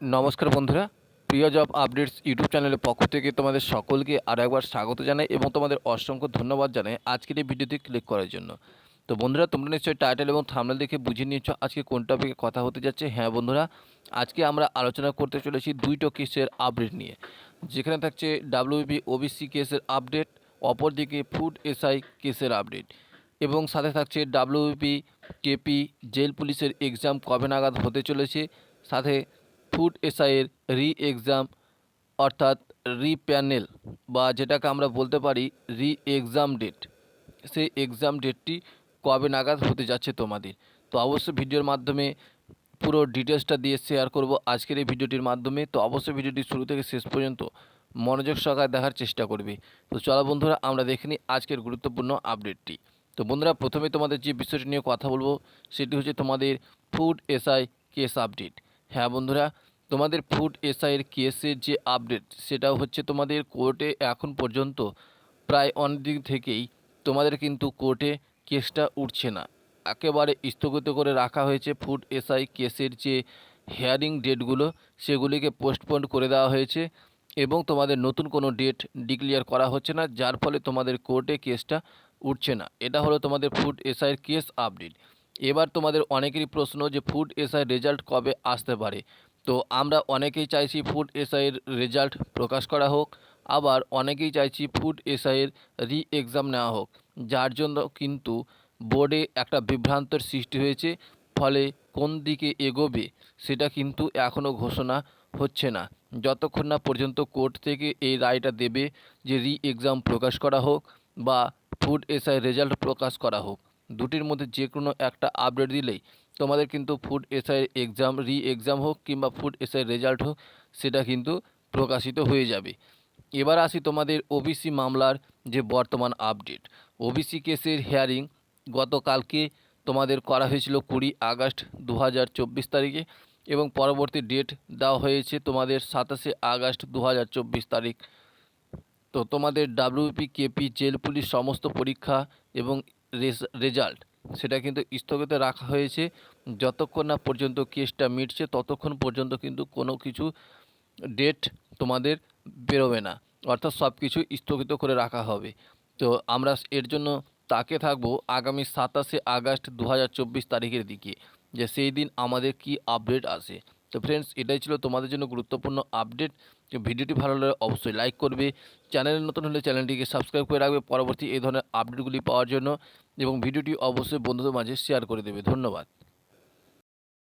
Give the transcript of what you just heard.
নমস্কার বন্ধুরা, প্রিয় জব আপডেটস ইউটিউব চ্যানেলের পক্ষ থেকে তোমাদের সকলকে আরও একবার স্বাগত জানাই এবং তোমাদের অসংখ্য ধন্যবাদ জানাই আজকের এই ভিডিওতে ক্লিক করার জন্য। তো বন্ধুরা, তোমরা নিশ্চয়ই টাইটেল এবং থামনেল দেখে বুঝে নিয়েছ আজকে কোন টপিকে কথা হতে যাচ্ছে। হ্যাঁ বন্ধুরা, আজকে আমরা আলোচনা করতে চলেছি দুইটো কেসের আপডেট নিয়ে, যেখানে থাকছে ডাব্লিউবি ওবিসি কেসের আপডেট অপরদিকে ফুড এসআই কেসের আপডেট এবং সাথে থাকছে ডাব্লিউপি কেপি জেল পুলিশের এক্সাম কবে নাগাদ হতে চলেছে, সাথে ফুড এসআইয়ের রি এক্সাম অর্থাৎ রি প্যানেল বা যেটাকে আমরা বলতে পারি রি এক্সাম ডেট। সেই এক্সাম ডেটটি কবে নাগাদ হতে যাচ্ছে তোমাদের? তো অবশ্যই ভিডিওর মাধ্যমে পুরো ডিটেলসটা দিয়ে শেয়ার করব আজকের এই ভিডিওটির মাধ্যমে। তো অবশ্যই ভিডিওটি শুরু থেকে শেষ পর্যন্ত মনোযোগ সহকারে দেখার চেষ্টা করবে। তো চলো বন্ধুরা, আমরা দেখে নিই আজকের গুরুত্বপূর্ণ আপডেটটি। তো বন্ধুরা, প্রথমে তোমাদের যে বিষয়টি নিয়ে কথা বলব, সেটি হচ্ছে তোমাদের ফুড এসআই কেস আপডেট। হ্যাঁ বন্ধুরা, তোমাদের ফুড এসআইয়ের কেসের যে আপডেট সেটা হচ্ছে তোমাদের কোর্টে এখন পর্যন্ত প্রায় অনেক দিন থেকেই তোমাদের কিন্তু কোর্টে কেসটা উঠছে না। একেবারে স্থগিত করে রাখা হয়েছে ফুড এসআই কেসের যে হেয়ারিং ডেটগুলো সেগুলিকে পোস্টপোন করে দেওয়া হয়েছে এবং তোমাদের নতুন কোনো ডেট ডিক্লিয়ার করা হচ্ছে না, যার ফলে তোমাদের কোর্টে কেসটা উঠছে না। এটা হলো তোমাদের ফুড এসআইয়ের কেস আপডেট এবার তোমাদের অনেকেরই প্রশ্ন যে ফুড এসআই রেজাল্ট কবে আসতে পারে। তো আমরা অনেকেই চাইছি ফুড এসআইয়ের রেজাল্ট প্রকাশ করা হোক, আবার অনেকেই চাইছি ফুড এসআইয়ের রি এক্সাম নেওয়া হোক। যার জন্য কিন্তু বোর্ডে একটা বিভ্রান্তর সৃষ্টি হয়েছে, ফলে কোন দিকে এগোবে সেটা কিন্তু এখনও ঘোষণা হচ্ছে না। যতক্ষণ না পর্যন্ত কোর্ট থেকে এই রায়টা দেবে যে রি এক্সাম প্রকাশ করা হোক বা ফুড এসআই রেজাল্ট প্রকাশ করা হোক। দুটির মধ্যে যে কোনো একটা আপডেট দিলেই তোমাদের কিন্তু food SI exam re exam হোক কিংবা ফুড এসআই রেজাল্ট হোক, সেটা কিন্তু প্রকাশিত হয়ে যাবে। এবার আসি তোমাদের ওবিসি মামলার যে বর্তমান আপডেট ওবিসি কেসের হিয়ারিং গতকালকে তোমাদের করা হয়েছিল কুড়ি আগস্ট দু হাজার চব্বিশ তারিখে এবং পরবর্তী ডেট দেওয়া হয়েছে তোমাদের সাতাশে আগস্ট দু হাজার চব্বিশ তারিখ। তো তোমাদের ডাব্লিউপি কেপি জেল পুলিশ সমস্ত পরীক্ষা এবং রেজাল্ট। সেটা কিন্তু স্থগিত রাখা হয়েছে। যতক্ষণ না পর্যন্ত কেসটা মিটছে, ততক্ষণ পর্যন্ত কিন্তু কোনো কিছু ডেট তোমাদের বেরোবে না। অর্থাৎ সব কিছু স্থগিত করে রাখা হবে। তো আমরা এর জন্য তাকে থাকব আগামী সাতাশে আগস্ট দু হাজার চব্বিশ তারিখের দিকে, যে সেই দিন আমাদের কি আপডেট আসে। তো ফ্রেন্ডস এটাই ছিল তোমাদের জন্য গুরুত্বপূর্ণ আপডেট ভিডিওটি ভালো লাগলে অবশ্যই লাইক করবে। চ্যানেলে নতুন হলে চ্যানেলটিকে সাবস্ক্রাইব করে রাখবে পরবর্তী এই ধরনের আপডেটগুলি পাওয়ার জন্য। এবং ভিডিওটি অবশ্যই বন্ধুদের মাঝে শেয়ার করে দেবে। ধন্যবাদ।